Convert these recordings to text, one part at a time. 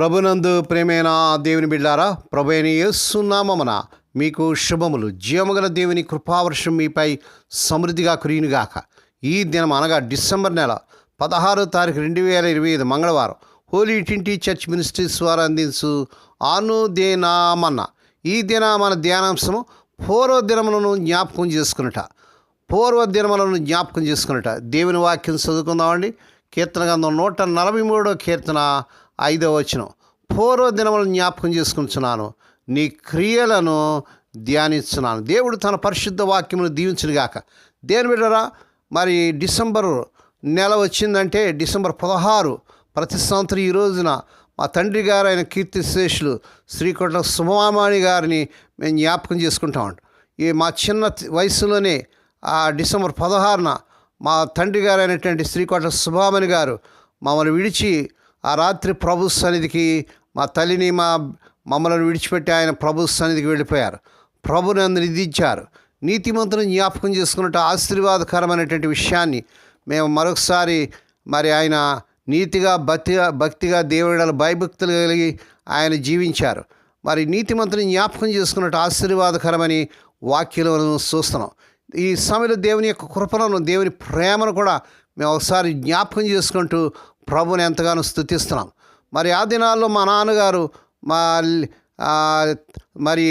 ప్రభునందు ప్రేమైన దేవుని బిడ్డారా ప్రభు అయిన యేసునామమున మీకు శుభములు. జీవముగల దేవుని కృపావర్షం మీపై సమృద్ధిగా కురియునుగాక. ఈ దినం అనగా డిసెంబర్ నెల పదహారో తారీఖు రెండు వేల ఇరవై ఐదు మంగళవారం హోలీ ట్వంటీ చర్చ్ మినిస్ట్రీస్ వారు అందించు ఆనుదేనామన్న. ఈ దిన మన ధ్యానాంశము పూర్వ దినములను జ్ఞాపకం చేసుకున్నట పూర్వ దినములను జ్ఞాపకం చేసుకున్నట దేవుని వాక్యం చదువుకుందామండి. కీర్తన గంధం నూట నలభై మూడో కీర్తన ఐదో వచనం. పూర్వ దినములను జ్ఞాపకం చేసుకుంటున్నాను. నీ క్రియలను ధ్యానిస్తున్నాను. దేవుడు తన పరిశుద్ధ వాక్యమును దీవించునుగాక దేని బిడ్డరా మరి డిసెంబర్ నెల వచ్చిందంటే డిసెంబర్ పదహారు ప్రతి సంవత్సరం ఈ రోజున మా తండ్రి గారు ఆయన కీర్తిశేషులు శ్రీకొండ సుమామాణి గారిని మేము జ్ఞాపకం చేసుకుంటాం ఈ మా చిన్న వయసులోనే ఆ డిసెంబర్ పదహారున మా తండ్రి గారు అయినటువంటి శ్రీకోట సుభామణి గారు మమ్మల్ని విడిచి ఆ రాత్రి ప్రభు సన్నిధికి మా తల్లిని మా మమ్మలను విడిచిపెట్టి ఆయన ప్రభు సన్నిధికి వెళ్ళిపోయారు. ప్రభుని అందరు నిధించారు నీతిమంతులను జ్ఞాపకం చేసుకున్నట్టు ఆశీర్వాదకరమైనటువంటి విషయాన్ని మేము మరొకసారి మరి ఆయన నీతిగా భక్తిగా భక్తిగా దేవుడు భయభక్తులు కలిగి ఆయన జీవించారు. మరి నీతిమంతుని జ్ఞాపకం చేసుకున్నట్టు ఆశీర్వాదకరమని వాక్యాలను చూస్తున్నాం. ఈ సమయంలో దేవుని యొక్క కృపలను దేవుని ప్రేమను కూడా మేము ఒకసారి జ్ఞాపకం చేసుకుంటూ ప్రభుని ఎంతగానో స్థుతిస్తున్నాం. మరి ఆ దినాల్లో మా నాన్నగారు మా మరి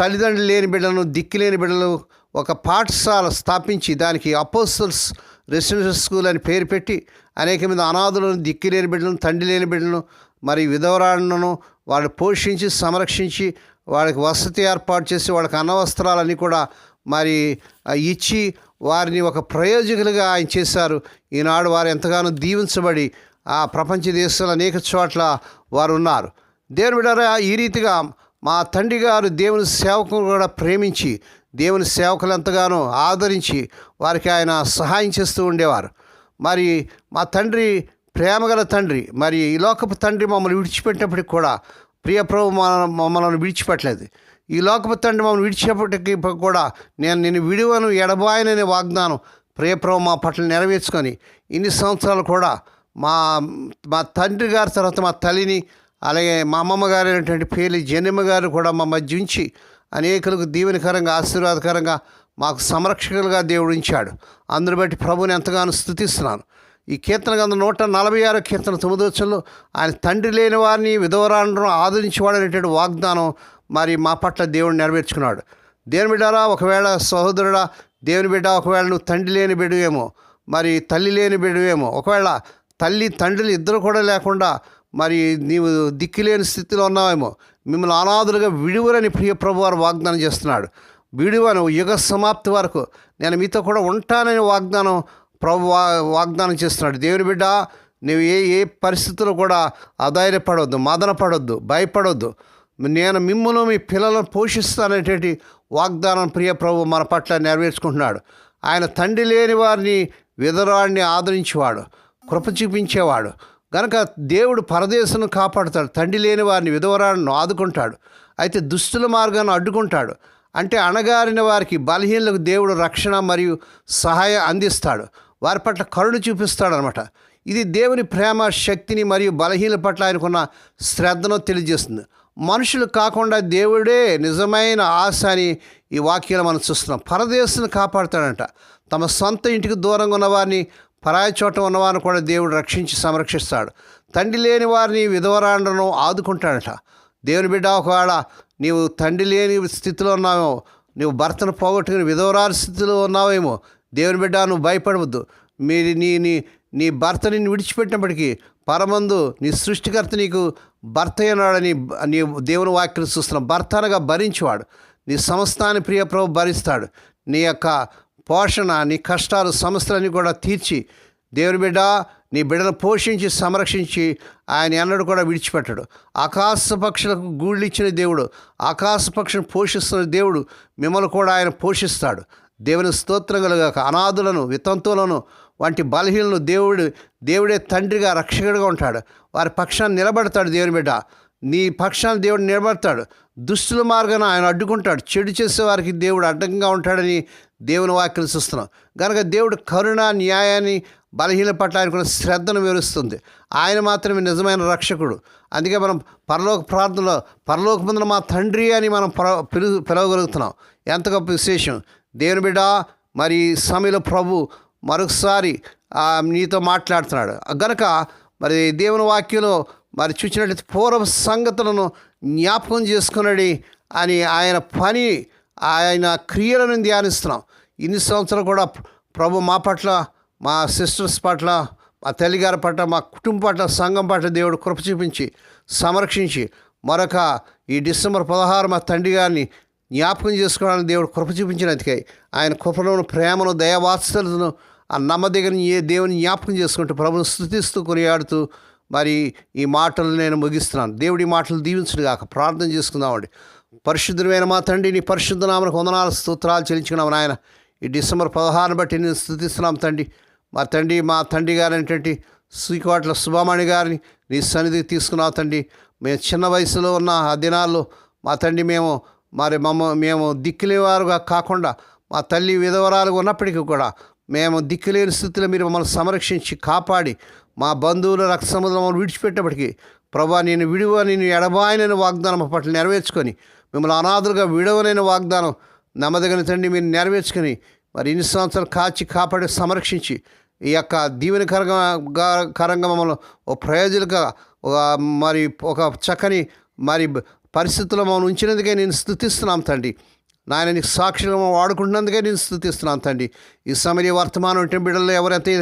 తల్లిదండ్రులు లేని బిడ్డలను దిక్కు లేని బిడ్డలు ఒక పాఠశాల స్థాపించి దానికి అపోసల్స్ రెసిడెన్షియల్ స్కూల్ అని పేరు పెట్టి అనేక మంది అనాథులను దిక్కు లేని బిడ్డలను తండ్రి లేని బిడ్డలను మరి విధవరాలను వాళ్ళు పోషించి సంరక్షించి వాళ్ళకి వసతి ఏర్పాటు చేసి వాళ్ళకి అన్నవస్త్రాలన్నీ కూడా మరి ఇచ్చి వారిని ఒక ప్రయోజకులుగా ఆయన చేశారు. ఈనాడు వారు ఎంతగానో దీవించబడి ఆ ప్రపంచ దేశంలో అనేక చోట్ల వారు ఉన్నారు దేవుని బిడ్డారా ఈ రీతిగా మా తండ్రి గారు దేవుని సేవకులు కూడా ప్రేమించి దేవుని సేవకులు ఎంతగానో ఆదరించి వారికి ఆయన సహాయం చేస్తూ ఉండేవారు. మరి మా తండ్రి ప్రేమగల తండ్రి మరి ఈ లోకపు తండ్రి మమ్మల్ని విడిచిపెట్టినప్పటికి కూడా ప్రియ ప్రభు మమ్మల్ని విడిచిపెట్టలేదు. ఈ లోకపు తండ్రి మమ్మల్ని విడిచిపెట్టకి కూడా నేను నేను విడివను ఎడబాయననే వాగ్దానం ప్రియప్రభు మా పట్ల నెరవేర్చుకొని ఇన్ని సంవత్సరాలు కూడా మా మా తండ్రి గారి తర్వాత మా తల్లిని అలాగే మా అమ్మమ్మ గారు అయినటువంటి పేలి జనమ్మ గారు కూడా మా మధ్య ఉంచి అనేకులకు దీవెనకరంగా ఆశీర్వాదకరంగా మాకు సంరక్షకులుగా దేవుడు ఉంచాడు. అందుని బట్టి ప్రభుని ఎంతగానో స్థుతిస్తున్నాను ఈ కీర్తన గంధ నూట నలభై ఆరు కీర్తన తొమ్మిదోచంలో ఆయన తండ్రి లేని వారిని విధవరాలను ఆదరించేవాడు అనేటువంటి వాగ్దానం మరి మా పట్ల దేవుడు నెరవేర్చుకున్నాడు. దేవుని బిడ్డారా ఒకవేళ సహోదరుడా దేవుని బిడ్డ ఒకవేళ నువ్వు తండ్రి లేని బిడ్డవేమో మరి తల్లి లేని బిడ్డవేమో ఒకవేళ తల్లి తండ్రులు ఇద్దరు కూడా లేకుండా మరి నీవు దిక్కులేని స్థితిలో ఉన్నావేమో. మిమ్మల్ని అనాథులుగా విడివరని ప్రియ ప్రభు వారు వాగ్దానం చేస్తున్నాడు. విడువను యుగ సమాప్తి వరకు నేను మీతో కూడా ఉంటానని వాగ్దానం ప్రభు వా- వాగ్దానం చేస్తున్నాడు. దేవుని బిడ్డ నువ్వు ఏ ఏ పరిస్థితుల్లో కూడా అధైర్యపడవద్దు మదన పడవద్దు భయపడవద్దు నేను మిమ్మల్ని మీ పిల్లలను పోషిస్తాననేటువంటి వాగ్దానం ప్రియ ప్రభు మన పట్ల నెరవేర్చుకుంటున్నాడు. ఆయన తండ్రి లేని వారిని విధరాడిని ఆదరించేవాడు. కృప చూపించేవాడు. గనక దేవుడు పరదేశను కాపాడుతాడు తండ్రి లేని వారిని విధవరాలను ఆదుకుంటాడు అయితే దుస్తుల మార్గాన్ని అడ్డుకుంటాడు అంటే అణగారిన వారికి బలహీనలకు దేవుడు రక్షణ మరియు సహాయం అందిస్తాడు. వారి పట్ల కరుణ చూపిస్తాడు అనమాట ఇది దేవుని ప్రేమ శక్తిని మరియు బలహీన పట్ల ఆయనకున్న శ్రద్ధను తెలియజేస్తుంది. మనుషులు కాకుండా దేవుడే నిజమైన ఆశ అని ఈ వాక్యాలు మనం చూస్తున్నాం. పరదేశను కాపాడుతాడంట. తమ సొంత ఇంటికి దూరంగా ఉన్న వారిని పరాయి చోట ఉన్నవారిని కూడా దేవుడు రక్షించి సంరక్షిస్తాడు. తండ్రి లేని వారిని విధవరాండను ఆదుకుంటాడట. దేవుని బిడ్డ ఒకవేళ నీవు తండ్రి లేని స్థితిలో ఉన్నావేమో నువ్వు భర్తను పోగొట్టుకుని విధవరాని స్థితిలో ఉన్నావేమో దేవుని బిడ్డ నువ్వు భయపడవద్దు. మీ నీ నీ నీ భర్త నిన్ను విడిచిపెట్టినప్పటికీ పరమందు నీ సృష్టికర్త నీకు భర్త అయినాడని నీ దేవుని వాక్యం చూస్తున్న. భర్త అనగా భరించేవాడు. నీ సమస్తాన్ని ప్రియ ప్రభు భరిస్తాడు. నీ యొక్క పోషణ నీ కష్టాలు సమస్యలన్నీ కూడా తీర్చి దేవుని బిడ్డ నీ బిడ్డను పోషించి సంరక్షించి ఆయన ఎన్నడూ కూడా విడిచిపెట్టడు. ఆకాశ పక్షులకు గూళ్ళు ఇచ్చిన దేవుడు ఆకాశ పక్షులను పోషిస్తున్న దేవుడు మిమ్మల్ని కూడా ఆయన పోషిస్తాడు. దేవుని స్తోత్రం కలుగాక అనాథులను వితంతువులను వంటి బలహీనలను దేవుడు దేవుడే తండ్రిగా రక్షకుడిగా ఉంటాడు. వారి పక్షాన్ని నిలబడతాడు దేవుని బిడ్డ. నీ పక్షాన్ని దేవుడు నిలబడతాడు. దుష్టుల మార్గాన ఆయన అడ్డుకుంటాడు. చెడు చేసే వారికి దేవుడు అడ్డంగా ఉంటాడని దేవుని వాక్యం చూస్తున్నాం. కనుక దేవుడు కరుణ న్యాయాన్ని బలహీన పట్ల ఆయనకున్న శ్రద్ధను వివరిస్తుంది. ఆయన మాత్రమే నిజమైన రక్షకుడు. అందుకే మనం పరలోక ప్రార్థనలో పరలోకమందున మా తండ్రి అని మనం పిలు పిలవగలుగుతున్నాం. ఎంత గొప్ప విశేషం. దేవుని బిడ్డ మరి సమయంలో ప్రభు మరొకసారి నీతో మాట్లాడుతున్నాడు. గనక మరి దేవుని వాక్యంలో మరి చూసినట్లయితే పూర్వ సంగతులను జ్ఞాపకం చేసుకున్నాడు అని ఆయన పని ఆయన క్రియలను ధ్యానిస్తున్నాం. ఇన్ని సంవత్సరాలు కూడా ప్రభు మా పట్ల మా సిస్టర్స్ పట్ల మా తల్లిగారి పట్ల మా కుటుంబం పట్ల సంఘం పట్ల దేవుడు కృప చూపించి సంరక్షించి మరొక ఈ డిసెంబర్ పదహారు మా తండ్రి గారిని జ్ఞాపకం చేసుకోవడానికి దేవుడు కృప చూపించినందుకై ఆయన కృపలను ప్రేమను దయవాత్సలను ఆ నమ్మదగిన ఏ దేవుని జ్ఞాపకం చేసుకుంటూ ప్రభుని స్థుతిస్తూ కొనియాడుతూ మరి ఈ మాటలు నేను ముగిస్తున్నాను. దేవుడి మాటలు దీవించుడు కాక ప్రార్థన చేసుకుందామండి. పరిశుద్ధమైన మా తండ్రి నీ పరిశుద్ధ నామకు వందనాలు స్తోత్రాలు చెల్లించుకున్నాం నాయన. ఈ డిసెంబర్ పదహారును బట్టి నేను స్థుతిస్తున్నాం తండ్రి. మా తండ్రి మా తండ్రి గారైనటువంటి శ్రీకోట్ల సుబ్రహ్మణ్య గారిని నీ సన్నిధికి తీసుకున్నావు తండ్రి. మేము చిన్న వయసులో ఉన్న ఆ దినాల్లో మా తండ్రి మేము మరి మమ్మ మేము దిక్కులేవారుగా కాకుండా మా తల్లి విధవరాలుగా ఉన్నప్పటికీ కూడా మేము దిక్కులేని స్థితిలో మీరు మమ్మల్ని సంరక్షించి కాపాడి మా బంధువుల రక్త సముద్రం మమ్మల్ని విడిచిపెట్టేప్పటికీ ప్రభా నేను విడువ నేను ఎడబాయనైన వాగ్దానం మా పట్ల నెరవేర్చుకొని మిమ్మల్ని అనాథులుగా విడవనైన వాగ్దానం నమ్మదగిన తండ్రి మీరు నెరవేర్చుకొని మరి ఇన్ని సంవత్సరాలు కాచి కాపాడి సంరక్షించి ఈ యొక్క దీవెనకరంగా కరంగా మమ్మల్ని ఒక ప్రయోజనగా మరి ఒక చక్కని మరి పరిస్థితుల్లో మమ్మల్ని ఉంచినందుకే నేను స్థుతిస్తున్నాం తండ్రి. నాయన నీకు సాక్షిగా వాడుకుంటున్నందుకే నేను స్థుతిస్తున్నాను తండ్రి. ఈ సమయ వర్తమానం ఉంటే బిడ్డలు ఎవరైతే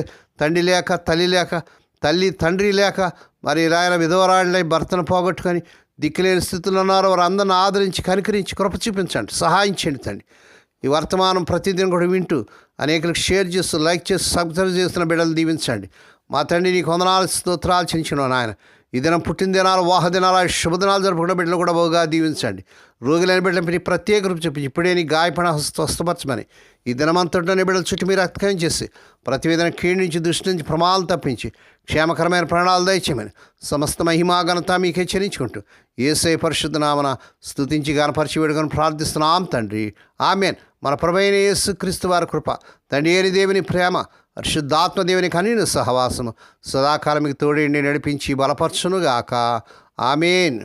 తండ్రి లేక తల్లి లేక తల్లి తండ్రి లేక మరి రాయన విధవరాళ్ళై భర్తను పోగొట్టుకొని దిక్కులేని స్థితిలో ఉన్నారో. వారందరిని ఆదరించి కనికరించి కృప చూపించండి సహాయం చేయండి తండ్రి. ఈ వర్తమానం ప్రతిదినం కూడా వింటూ అనేకులకు షేర్ చేస్తూ లైక్ చేస్తూ సబ్స్క్రైబ్ చేస్తున్న బిడ్డలు దీవించండి. మా తండ్రి నీకు వందనాలు స్తోత్రాలు చెంచిన నాయన. ఈ దినం పుట్టిన దినాలు శుభదినాలు జరుపుకున్న బిడ్డలు కూడా బాగా దీవించండి. రోగులైన బిడ్డలు మీరు ప్రత్యేక రూపు చూపించి ఇప్పుడే నీ గాయపడ స్వస్థపరచమని ఈ దినమంతటా బిడ్డల చుట్టూ మీరు రక్తకం చేసి ప్రతి విధంగా కీడు నుంచి దృష్టి నుంచి ప్రమాదాలు తప్పించి క్షేమకరమైన ప్రాణాలు దయచేయమని సమస్త మహిమాఘనత మీకే చెల్లించుకుంటూ ఏసై పరిశుద్ధ నామన స్థుతించి గణపరిచి వేడుకొని ప్రార్థిస్తున్నాం తండ్రి. ఆమెన్. మన ప్రభైన యేసు క్రీస్తు వారి కృప తండ్రి దేవుని ప్రేమ పరిశుద్ధాత్మ దేవుని కనీన సహవాసము సదాకాలం మీకు తోడేండి నడిపించి బలపరచునుగాక. ఆమెన్.